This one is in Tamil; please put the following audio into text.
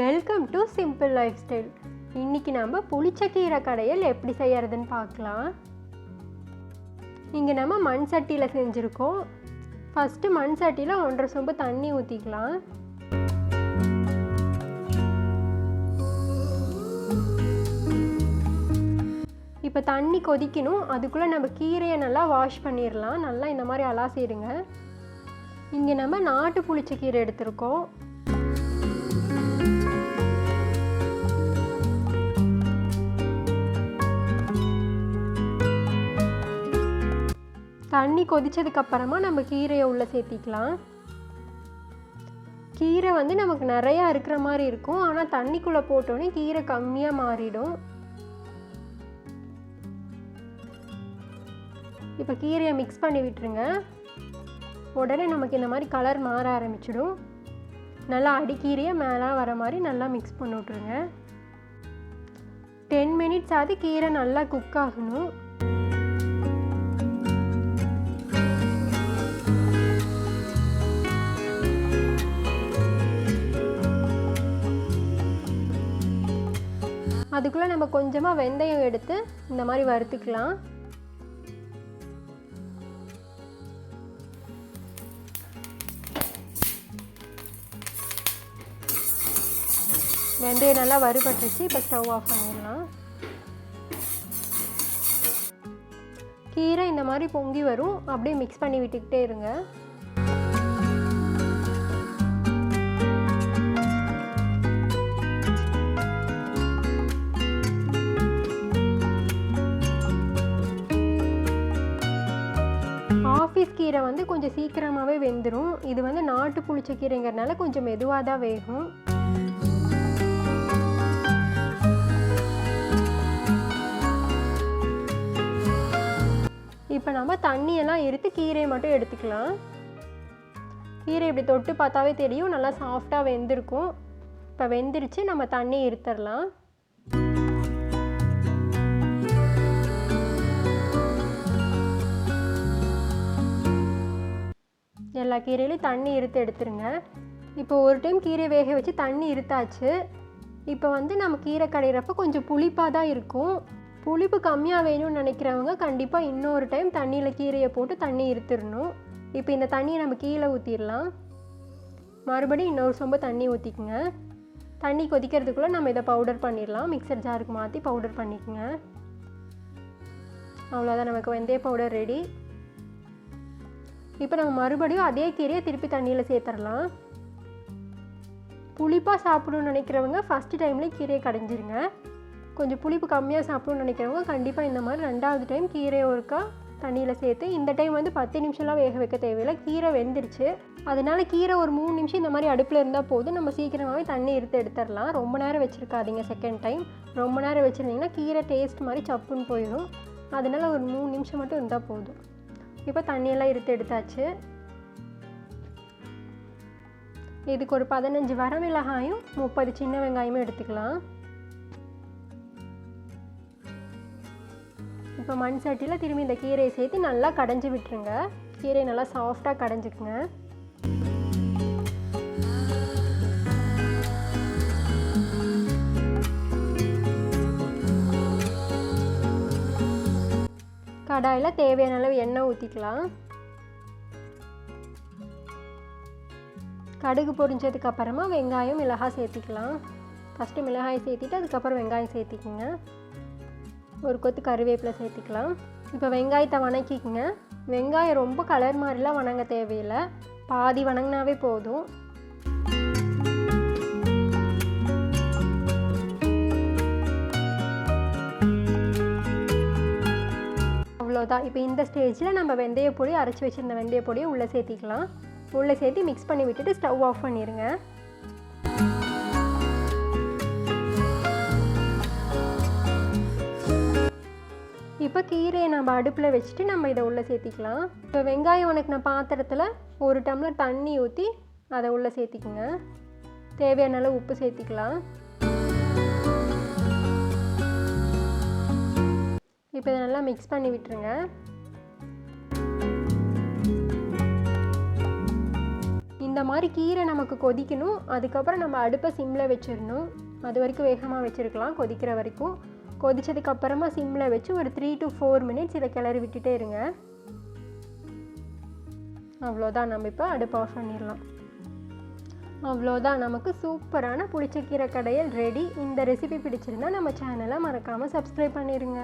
Welcome to simple life style இன்றைக்கி நம்ம புளிச்சக்கீரை கடையில் எப்படி செய்கிறதுன்னு பார்க்கலாம். இங்கே நம்ம மண் சட்டியில் செஞ்சுருக்கோம். ஃபஸ்ட்டு மண் சட்டியில் ஒன்றரை சொம்பு தண்ணி ஊற்றிக்கலாம் இப்போ தண்ணி கொதிக்கணும். அதுக்குள்ளே நம்ம கீரையை நல்லா வாஷ் பண்ணிடலாம். நல்லா இந்த மாதிரி அலாசிடுங்க. இங்கே நம்ம நாட்டு புளிச்ச கீரை எடுத்திருக்கோம். தண்ணி கொதித்ததுக்கப்புறமா நம்ம கீரையை உள்ளே சேர்த்திக்கலாம். கீரை வந்து நமக்கு நிறையா இருக்கிற மாதிரி இருக்கும். ஆனால் தண்ணிக்குள்ளே போட்டோன்னே கீரை கம்மியாக மாறிடும். இப்போ கீரையை மிக்ஸ் பண்ணி விட்டுருங்க. உடனே நமக்கு இந்த மாதிரி கலர் மாற ஆரம்பிச்சிடும். நல்லா அடிக்கீரையை மேலே வர மாதிரி நல்லா மிக்ஸ் பண்ணி விட்ருங்க டென் மினிட்ஸ் ஆகுது கீரை நல்லா குக் ஆகணும். அதுக்குள்ளே நம்ம கொஞ்சமாக வெந்தயம் எடுத்து இந்த மாதிரி வறுத்துக்கலாம். வெந்தயம் நல்லா வறுபட்டுருச்சு இப்போ ஸ்டவ் ஆஃப் பண்ணிடலாம். கீரை இந்த மாதிரி பொங்கி வரும் அப்படியே மிக்ஸ் பண்ணி விட்டுக்கிட்டே இருங்க. ஆஃபீஸ் கீரை வந்து கொஞ்சம் சீக்கிரமாகவே வெந்துடும் இது வந்து நாட்டு புளிச்ச கீரைங்கிறதுனால கொஞ்சம் மெதுவாக தான் வேகும். இப்போ நம்ம தண்ணியெல்லாம் எடுத்து கீரையை மட்டும் எடுத்துக்கலாம். கீரை இப்படி தொட்டு பார்த்தாவே தெரியும். நல்லா சாஃப்டாக வெந்திருக்கும். இப்போ வெந்துருச்சு நம்ம தண்ணி இருத்தரலாம் எல்லா கீரையிலையும் தண்ணி இருத்து எடுத்துருங்க. இப்போ ஒரு டைம் கீரை வேக வச்சு தண்ணி இருத்தாச்சு இப்போ வந்து நம்ம கீரை கடையிறப்ப கொஞ்சம் புளிப்பாக தான் இருக்கும். புளிப்பு கம்மியாக வேணும்னு நினைக்கிறவங்க கண்டிப்பாக இன்னொரு டைம் தண்ணியில் கீரையை போட்டு தண்ணி இருத்துடணும் இப்போ இந்த தண்ணியை நம்ம கீழே ஊற்றிடலாம் மறுபடியும் இன்னொரு சொம்பு தண்ணி ஊற்றிக்குங்க தண்ணி கொதிக்கிறதுக்குள்ளே நம்ம இதை பவுடர் பண்ணிடலாம். மிக்சர் ஜாருக்கு மாற்றி பவுடர் பண்ணிக்கோங்க. அவ்வளோதான் நமக்கு வெந்தய பவுடர் ரெடி இப்போ நம்ம மறுபடியும் அதே கீரையை திருப்பி தண்ணியில் சேர்த்துடலாம் புளிப்பாக சாப்பிடணும்னு நினைக்கிறவங்க ஃபஸ்ட்டு டைம்லேயே கீரையை கடைஞ்சிருங்க. கொஞ்சம் புளிப்பு கம்மியாக சாப்பிடணும்னு நினைக்கிறவங்க கண்டிப்பாக இந்த மாதிரி ரெண்டாவது டைம் கீரையை ஒருக்கா தண்ணியில் சேர்த்து இந்த டைம் வந்து பத்து நிமிஷம்லாம் வேக வைக்க தேவையில்லை. கீரை வெந்துருச்சு. அதனால் கீரை ஒரு மூணு நிமிஷம் இந்த மாதிரி அடுப்பில் இருந்தால் போதும். நம்ம சீக்கிரமாகவே தண்ணி எடுத்து எடுத்துடலாம் ரொம்ப நேரம் வச்சுருக்காதீங்க செகண்ட் டைம் ரொம்ப நேரம் வச்சுருந்தீங்கன்னா கீரை டேஸ்ட் மாதிரி சப்புன்னு போயிடும். அதனால ஒரு மூணு நிமிஷம் மட்டும் இருந்தால் போதும். இப்போ தண்ணியெல்லாம் இருத்து எடுத்தாச்சு. இதுக்கு ஒரு பதினஞ்சு வரமிளகாயும் முப்பது சின்ன வெங்காயமும் எடுத்துக்கலாம். இப்போ மண் சட்டியில் திரும்பி இந்த கீரையை சேர்த்து நல்லா கடைஞ்சி விட்டுருங்க. கீரையை நல்லா சாஃப்டாக கடைஞ்சிக்குங்க. கடாயில் தேவையான அளவு எண்ணெய் ஊற்றிக்கலாம் கடுகு பொரிஞ்சதுக்கு அப்புறமா வெங்காயம் மிளகாய் சேர்த்திக்கலாம். ஃபஸ்ட்டு மிளகாய் சேர்த்திட்டு அதுக்கப்புறம் வெங்காயம் சேர்த்திக்கோங்க. ஒரு கொத்து கருவேப்பிலை சேர்த்திக்கலாம். இப்போ வெங்காயத்தை வணக்கிக்கங்க. வெங்காயம் ரொம்ப கலர் மாதிரிலாம் வணங்க தேவையில்லை. பாதி வணங்கினாவே போதும். அவ்வளோதான். இப்போ இந்த ஸ்டேஜில் நம்ம வெந்தய பொடி அரைச்சி வச்சுருந்த வெந்தய பொடியை உள்ளே சேர்த்திக்கலாம். உள்ளே சேர்த்து மிக்ஸ் பண்ணி விட்டுட்டு ஸ்டவ் ஆஃப் பண்ணிடுங்க இப்போ கீரையை நம்ம அடுப்பில் வச்சுட்டு நம்ம இதை உள்ளே சேர்த்திக்கலாம். இப்போ வெங்காயம் வணக்கின பாத்திரத்தில் ஒரு டம்ளர் தண்ணி ஊற்றி அதை உள்ளே சேர்த்திக்கோங்க. தேவையான அளவு உப்பு சேர்த்திக்கலாம். இப்போ இதை நல்லா மிக்ஸ் பண்ணி விட்டுருங்க. இந்த மாதிரி கீரை நமக்கு கொதிக்கணும். அதுக்கப்புறம் நம்ம அடுப்பை சிம்மில் வச்சிடணும். அது வரைக்கும் வேகமாக வச்சுருக்கலாம் கொதிக்கிற வரைக்கும். கொதித்ததுக்கப்புறமா சிம்மில் வச்சு ஒரு த்ரீ டு ஃபோர் மினிட்ஸ் இதை கிளறி விட்டுட்டே இருங்க. அவ்வளோதான் நம்ம இப்போ அடுப்பு ஆஃப் பண்ணிடலாம். அவ்வளோதான் நமக்கு சூப்பரான புளிச்சக்கீரை கடையில் ரெடி இந்த ரெசிபி பிடிச்சிருந்தா நம்ம சேனலை மறக்காமல் சப்ஸ்கிரைப் பண்ணிடுங்க